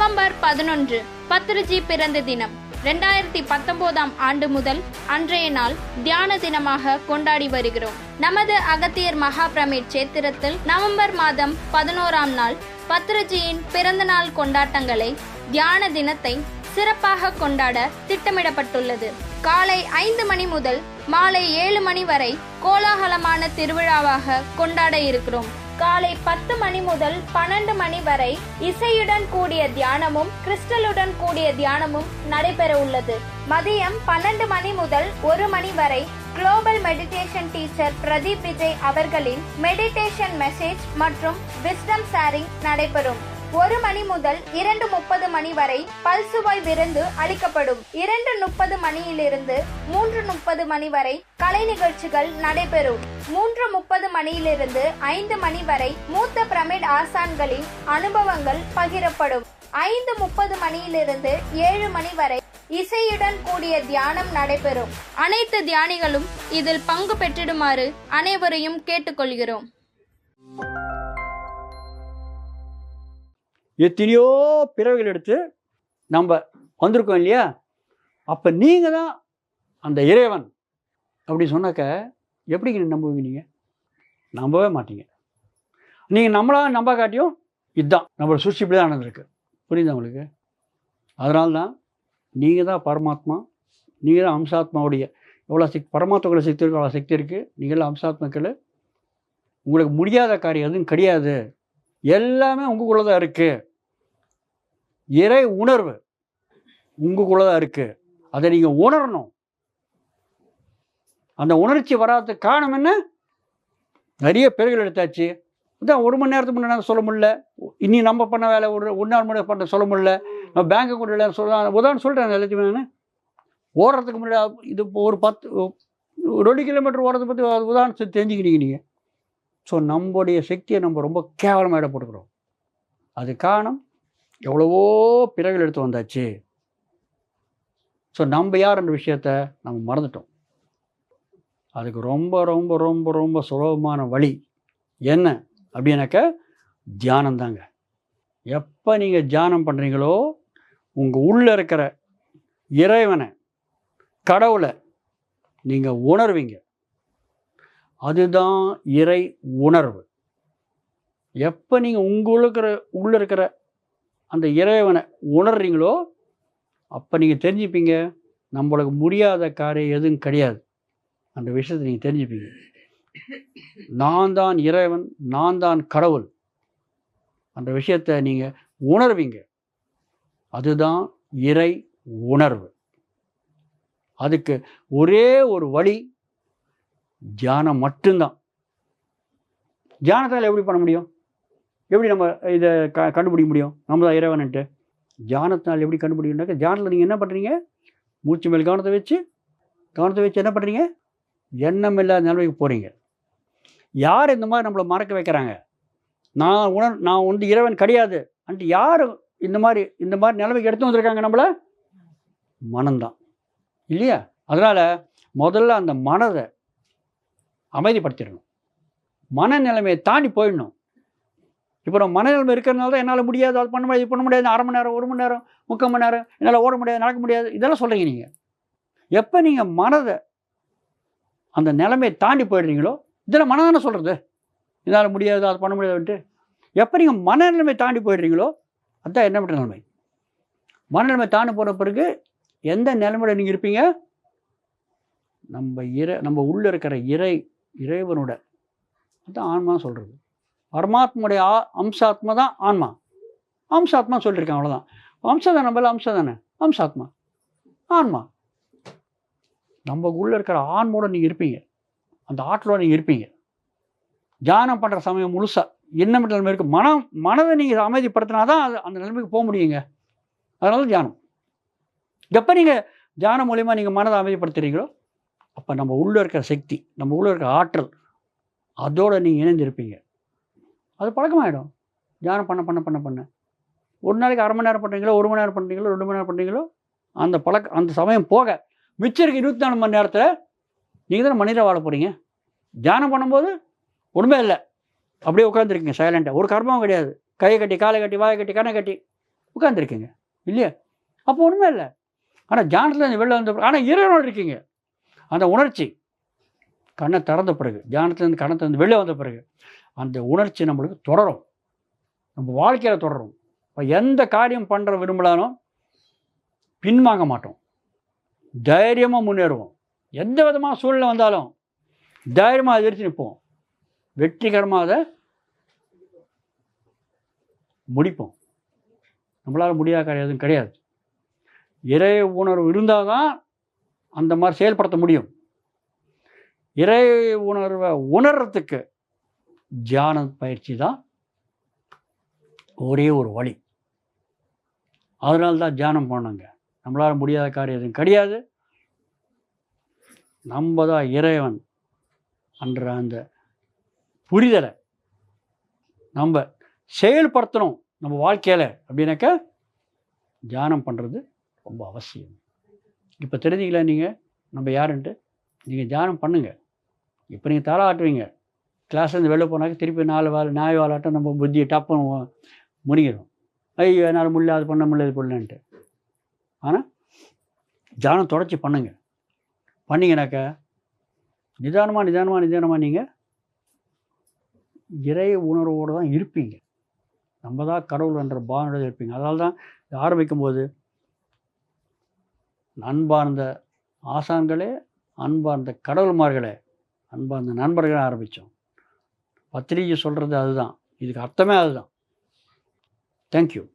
November பதினொன்று பத்ருஜி பிறந்த தினம். ரெண்டாயிரத்தி பத்தொன்பதாம் ஆண்டு முதல் அன்றைய நாள் தியான தினமாக கொண்டாடி வருகிறோம். நமது அகத்தியர் மகாபிரமிட் சேத்திரத்தில் நவம்பர் மாதம் பதினோராம் நாள் பத்ருஜியின் பிறந்த நாள் கொண்டாட்டங்களை தியான தினத்தை சிறப்பாக கொண்டாட திட்டமிடப்பட்டுள்ளது. காலை ஐந்து மணி முதல் மாலை ஏழு மணி வரை கோலாகலமான திருவிழாவாக கொண்டாட இருக்கிறோம். காலை பத்து மணி முதல் பன்னெண்டு மணி வரை இசையுடன் கூடிய தியானமும் கிறிஸ்டலுடன் கூடிய தியானமும் நடைபெற உள்ளது. மதியம் பன்னெண்டு மணி முதல் ஒரு மணி வரை global meditation teacher Pradeep Vijay அவர்களின் மெடிடேஷன் மெசேஜ் மற்றும் விஸ்டம் ஷேரிங் நடைபெறும். ஒரு மணி முதல் இரண்டு முப்பது மணி வரை பல்சுவாய் விருந்து அளிக்கப்படும். இரண்டு முப்பது மணியிலிருந்து மூன்று முப்பது மணி வரை கலை நிகழ்ச்சிகள் நடைபெறும். மூன்று முப்பது மணியிலிருந்து ஐந்து மணி வரை மூத்த பிரமிட் ஆசான்களின் அனுபவங்கள் பகிரப்படும். ஐந்து முப்பது மணியிலிருந்து ஏழு மணி வரை இசையுடன் கூடிய தியானம் நடைபெறும். அனைத்து தியானிகளும் இதில் பங்கு பெற்றிடுமாறு அனைவரையும் கேட்டுக்கொள்கிறோம். எத்தனையோ பிறவைகள் எடுத்து நம்ம வந்திருக்கோம் இல்லையா? அப்போ நீங்கள் தான் அந்த இறைவன். அப்படி சொன்னாக்க எப்படிங்க நம்புவீங்க நீங்கள் நம்பவே மாட்டீங்க. நீங்கள் நம்மளா நம்ப காட்டியும் இதுதான் நம்மளோட சுஷ்டி இப்படி தான் நடந்திருக்கு. புரியுதா உங்களுக்கு? அதனால தான் நீங்கள் தான் பரமாத்மா நீங்கள் தான் அம்சாத்மாவுடைய. எவ்வளோ சக்தி பரமாத்மாவோட சக்தி இருக்கு அவ்வளோ சக்தி இருக்குது நீங்கள் அம்சாத்மாக்கள். உங்களுக்கு முடியாத காரியம் எதுவும் கிடையாது. எல்லாமே உங்களுக்குள்ளே தான் இருக்குது இறை உணர்வு உங்களுக்குள்ள தான் இருக்குது அதை நீங்கள் உணரணும். அந்த உணர்ச்சி வராததுக்கு காரணம் என்ன? நிறைய பேர்கள் எடுத்தாச்சு. அதான் ஒரு மணி நேரத்துக்கு முன்னாடி சொல்ல முடியல. இனி நம்ம பண்ண வேலை ஒரு ஒரு நாள் முன்னாடி பண்ண சொல்ல முடியல. நம்ம பேங்க்கு கொண்டு இல்லை சொல்ல உதாரணம் சொல்கிறேன் எல்லாத்தையுமே நான். ஓடுறதுக்கு முன்னாடி இது இப்போ ஒரு பத்து ஒரு ரெண்டு கிலோமீட்டர் ஓடுறதை பற்றி உதாரணத்தை தெரிஞ்சுக்கிட்டீங்க நீங்கள் ஸோ நம்முடைய சக்தியை நம்ம ரொம்ப கேவலமாக இடம் போட்டுக்கிறோம். அது காரணம் எவ்வளவோ பிறகுகள் எடுத்து வந்தாச்சு. ஸோ நம்ம யாருன்ற விஷயத்த நம்ம மறந்துட்டோம். அதுக்கு ரொம்ப ரொம்ப ரொம்ப ரொம்ப சுலபமான வழி என்ன? அப்படின்னாக்க தியானம் தாங்க. எப்போ நீங்கள் தியானம் பண்ணுறீங்களோ உங்கள் உள்ளே இருக்கிற இறைவனை கடவுளை நீங்கள் உணர்வீங்க. அதுதான் இறை உணர்வு. எப்போ நீங்கள் உங்கள் இருக்கிற உள்ளே இருக்கிற அந்த இறைவனை உணர்றீங்களோ அப்போ நீங்கள் தெரிஞ்சுப்பீங்க. நம்மளுக்கு முடியாத காரியம் எதுவும் கிடையாது. அந்த விஷயத்தை நீங்கள் தெரிஞ்சுப்பீங்க. நான் தான் இறைவன் நான் தான் கடவுள். அந்த விஷயத்தை நீங்கள் உணர்வீங்க. அதுதான் இறை உணர்வு. அதுக்கு ஒரே ஒரு வழி தியானம் மட்டும்தான். தியானத்தால் எப்படி பண்ண முடியும்? எப்படி நம்ம இதை க கண்டுபிடிக்க முடியும்? நம்ம தான் இறைவன்ட்டு தியானத்தினால் எப்படி கண்டுபிடிக்கணும்னாக்க தியானத்தில் நீங்கள் என்ன பண்ணுறீங்க மூச்சு மேல் கவனத்தை வச்சு கவனத்தை வச்சு என்ன பண்ணுறீங்க எண்ணம் இல்லாத நிலைமைக்கு போகிறீங்க யார் இந்த மாதிரி நம்மளை மறக்க வைக்கிறாங்க? நான் உணர் நான் வந்து இறைவன் கிடையாது. அன்ட்டு யார் இந்த மாதிரி இந்த மாதிரி நிலைமைக்கு எடுத்து வந்திருக்காங்க நம்மளை? மனம்தான். இல்லையா? அதனால் முதல்ல அந்த மனதை அமைதிப்படுத்திடணும். மனநிலைமையை தாண்டி போயிடணும். இப்போ நம்ம மனநிலைமை இருக்கிறனால தான் என்னால் முடியாது அது பண்ண முடியாது இது பண்ண முடியாது அரை மணி நேரம் ஒரு மணி நேரம் முக்கால் மணி நேரம் என்னால் ஓட முடியாது நடக்க முடியாது இதெல்லாம் சொல்கிறீங்க நீங்கள் எப்போ நீங்கள் மனதை அந்த நிலைமையை தாண்டி போயிடுறீங்களோ இதெல்லாம் மனம் தானே சொல்கிறது என்னால் முடியாது அது பண்ண முடியாதுன்ட்டு. எப்போ நீங்கள் மனநிலைமை தாண்டி போயிடுறீங்களோ அதுதான் என்ன பண்ணுற நிலைமை? மனநிலைமை தாண்டி போன பிறகு எந்த நிலைமையில நீங்கள் இருப்பீங்க? நம்ம இறை நம்ம உள்ளே இருக்கிற இறை இறைவனோட அதுதான் ஆன்மான்னு சொல்கிறது பரமாத்மனுடைய அம்சாத்மா தான் ஆன்மா. அம்சாத்மா சொல்லியிருக்கேன் அவ்வளோதான் அம்சம் தானே நம்மள அம்சம் தானே? அம்சாத்மா. ஆன்மா. நம்ம உள்ளே இருக்கிற ஆன்மோட நீங்கள் இருப்பீங்க. அந்த ஆற்றலோட நீங்கள் இருப்பீங்க. தியானம் பண்ணுற சமயம் முழுசாக என்ன நிலைமை இருக்குது மனம் மனதை நீங்கள் அமைதிப்படுத்தினா தான் அது அந்த நிலைமைக்கு போக முடியுங்க. அதனால தியானம். எப்போ நீங்கள் தியானம் மூலிமா நீங்கள் மனதை அமைதிப்படுத்துகிறீங்களோ அப்போ நம்ம உள்ளே இருக்கிற சக்தி நம்ம உள்ளே இருக்கிற ஆற்றல் அதோடு நீங்கள் இணைந்திருப்பீங்க. அது பழக்கமாயிடும். தியானம் பண்ண பண்ண பண்ண பண்ண. ஒரு நாளைக்கு அரை மணி நேரம் பண்ணுறீங்களோ ஒரு மணி நேரம் பண்ணுறீங்களோ ரெண்டு மணி நேரம் பண்ணுறீங்களோ அந்த பழக்க அந்த சமயம் போக. மிச்சம் இருக்க இருபத்தி நாலு மணி நேரத்தில் நீங்கள் தானே மனிதராக வாழ போகிறீங்க தியானம் பண்ணும்போது ஒன்றுமே இல்லை. அப்படியே உட்காந்துருக்கீங்க சைலண்ட்டாக ஒரு கர்மம் கிடையாது. கையை கட்டி காலை கட்டி வாயை கட்டி கண்ணை கட்டி உட்காந்துருக்கீங்க இல்லையா? அப்போ ஒன்றுமே இல்லை. ஆனால் தியானத்தில் வெளில வந்த ஆனால் இறைவனோடு இருக்கீங்க. அந்த உணர்ச்சி கண்ணை திறந்த பிறகு தியானத்துலேருந்து கண்ணை திறந்து வெளில வந்த பிறகு அந்த உணர்ச்சி நம்மளுக்கு தொடரும். நம்ம வாழ்க்கையில் தொடரும். இப்போ எந்த காரியம் பண்ணுற விரும்பலாலும் பின்வாங்க மாட்டோம். தைரியமாக முன்னேறுவோம். எந்த விதமான சூழ்நிலை வந்தாலும் தைரியமாக எதிர்த்து நிற்போம். வெற்றிகரமாக அதை முடிப்போம். நம்மளால் முடியாத காரியம் எதுவும் கிடையாது. இறை உணர்வு இருந்தால் தான் அந்த மாதிரி செயல்படுத்த முடியும். இறை உணர்வை உணர்றதுக்கு தியான பயிற்சி தான் ஒரே ஒரு வழி. அதனால தான் தியானம் பண்ணோங்க நம்மளால் முடியாத காரியம் எதுவும் கிடையாது. நம்ம தான் இறைவன் என்ற அந்த புரிதலை நம்ம செயல்படுத்தணும் நம்ம வாழ்க்கையில் அப்படின்னாக்க தியானம் பண்ணுறது ரொம்ப அவசியம். இப்போ தெரிஞ்சிக்கல நீங்கள் நம்ம யாருன்ட்டு? நீங்கள் தியானம் பண்ணுங்கள் இப்போ நீங்கள் தலை ஆட்டுவீங்க? கிளாஸ்லேருந்து வெளில போனாக்க திருப்பி நாலு வாழை நாய் வாழாட்டம் நம்ம புத்தியை டப்புன்னு முடிங்கிடும் ஐயோ என்னால் முடியல அது பண்ண முடியல இது பண்ணலன்ட்டு. ஆனால் தியானம் தொடர்ச்சி பண்ணுங்க. பண்ணிங்கனாக்கா நிதானமாக நிதானமாக நிதானமாக நீங்கள் இறை உணர்வோடு தான் இருப்பீங்க. நம்ம தான் கடவுள் என்ற பாவனோட இருப்பீங்க. அதனால தான் ஆரம்பிக்கும் போது அன்பார்ந்த ஆசான்களே அன்பார்ந்த கடவுள்மார்களே அன்பார்ந்த நண்பர்களே ஆரம்பித்தோம் பத்திரிகை சொல்கிறது அதுதான். இதுக்கு அர்த்தமே அதுதான். தேங்க்யூ